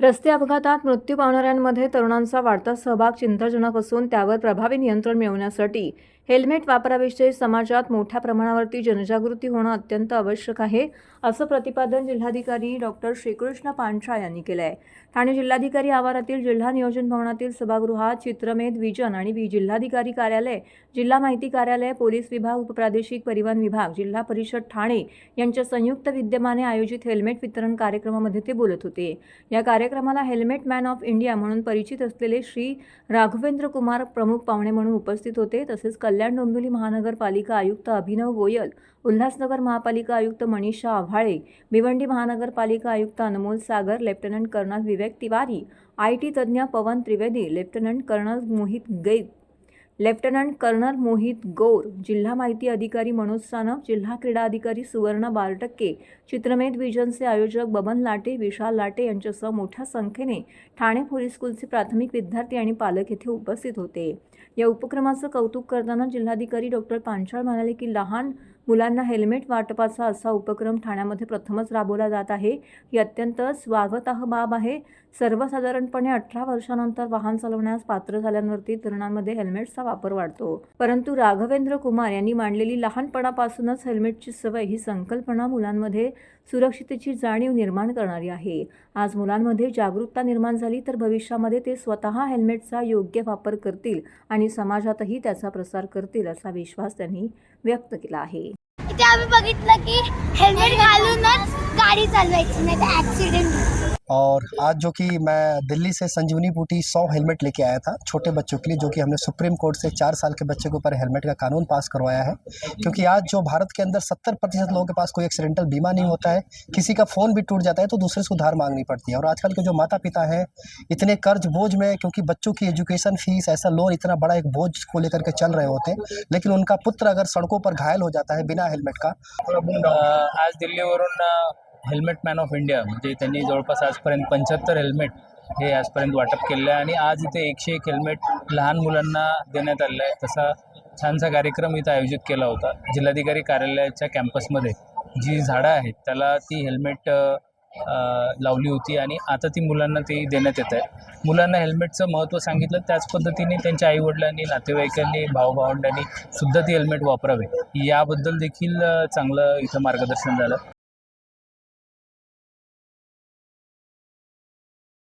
रस्ते अपघातात मृत्यू पावणाऱ्यांमध्ये तरुणांचा वाढता सहभाग चिंताजनक असून त्यावर प्रभावी नियंत्रण मिळवण्यासाठी हेल्मेट वापराविषयी समाजात मोठ्या प्रमाणावरती जनजागृती होणं अत्यंत आवश्यक आहे असं प्रतिपादन जिल्हाधिकारी डॉक्टर श्रीकृष्ण पांढरा यांनी केलं आहे ठाणे जिल्हाधिकारी आवारातील जिल्हा नियोजन भवनातील सभागृहात चित्रमेध विजन आणि वि जिल्हाधिकारी कार्यालय जिल्हा माहिती कार्यालय पोलीस विभाग उपप्रादेशिक परिवहन विभाग जिल्हा परिषद ठाणे यांच्या संयुक्त विद्यमाने आयोजित हेल्मेट वितरण कार्यक्रमामध्ये ते बोलत होते. या कार्यक्रमाला हेल्मेट मॅन ऑफ इंडिया म्हणून परिचित असलेले श्री राघवेंद्र कुमार प्रमुख पाहुणे म्हणून उपस्थित होते तसेच कल्याण डोंबिवली महानगरपालिका आयुक्त अभिनव गोयल उल्हासनगर महापालिका आयुक्त मनीषा आव्हाळे भिवंडी महानगरपालिका आयुक्त Anmol Sagar lieutenant colonel Vivek Tiwari I T तज्ज्ञ पवन त्रिवेदी लेफ्टनंट कर्नल मोहित गैत लेफ्टनंट कर्नल मोहित गौर जिल्हा माहिती अधिकारी मनोज सानप जिल्हा क्रीडा अधिकारी सुवर्ण बारटक्के चित्रमेध विजनचे आयोजक बबन लाटे विशाल लाटे यांच्यासह मोठ्या संख्येने ठाणे पोलीस स्कूलचे प्राथमिक विद्यार्थी आणि पालक येथे उपस्थित होते. या उपक्रमाचं कौतुक करताना जिल्हाधिकारी डॉक्टर पांचाळ म्हणाले की लहान मुलांना हेल्मेट वाटपाचा असा उपक्रम ठाण्यामध्ये प्रथमच राबवला जात आहे. ही अत्यंत स्वागताह बाब आहे. सर्वसाधारणपणे अठरा वर्षानंतर वाहन चालवण्यास पात्र झाल्यांवरती तरुणांमध्ये हेल्मेटचा वापर वाढतो. परंतु राघवेंद्र कुमार यांनी मांडलेली लहानपणापासूनच हेल्मेटची सवय ही संकल्पना मुलांमध्ये सुरक्षितेची जाणीव निर्माण करणारी आहे. आज मुलांमध्ये जागरूकता निर्माण झाली तर भविष्यामध्ये ते स्वतः हेल्मेटचा योग्य वापर करतील आणि समाजातही त्याचा प्रसार करतील असा विश्वास त्यांनी व्यक्त केला आहे. आम्ही बघितलं की हेल्मेट घालूनच गाडी चालवायची नाही तर ऍक्सिडेंट और आज जो कि मैं दिल्ली से संजीवनी बूटी सौ हेलमेट लेके आया था छोटे बच्चों के लिए जो कि हमने सुप्रीम कोर्ट से चार साल के बच्चे के ऊपर हेलमेट का कानून पास करवाया है। क्योंकि आज जो भारत के अंदर सत्तर प्रतिशत लोगों के पास कोई एक्सीडेंटल बीमा नहीं होता है किसी का फ़ोन भी टूट जाता है तो दूसरे से उधार मांगनी पड़ती है। और आजकल के जो माता पिता हैं इतने कर्ज बोझ में क्योंकि बच्चों की एजुकेशन फ़ीस ऐसा लोन इतना बड़ा एक बोझ को लेकर के चल रहे होते हैं लेकिन उनका पुत्र अगर सड़कों पर घायल हो जाता है बिना हेलमेट का आज दिल्लीवरून अ, हेल्मेट मॅन ऑफ इंडिया म्हणजे त्यांनी जवळपास आजपर्यंत पंच्याहत्तर हेल्मेट हे आजपर्यंत वाटप केलेलं आहे. आणि आज इथे एकशे एक हेल्मेट लहान मुलांना देण्यात आलेलं आहे. तसा छानसा कार्यक्रम इथं आयोजित केला होता. जिल्हाधिकारी कार्यालयाच्या कॅम्पसमध्ये जी झाडं आहेत त्याला ती हेल्मेट लावली होती आणि आता ती मुलांना ती देण्यात येत आहे. मुलांना हेल्मेटचं महत्त्व सांगितलं त्याच पद्धतीने त्यांच्या आईवडिलांनी नातेवाईकांनी भाऊभावंडांनी सुद्धा ती हेल्मेट वापरावे. याबद्दल देखील चांगलं इथं मार्गदर्शन झालं.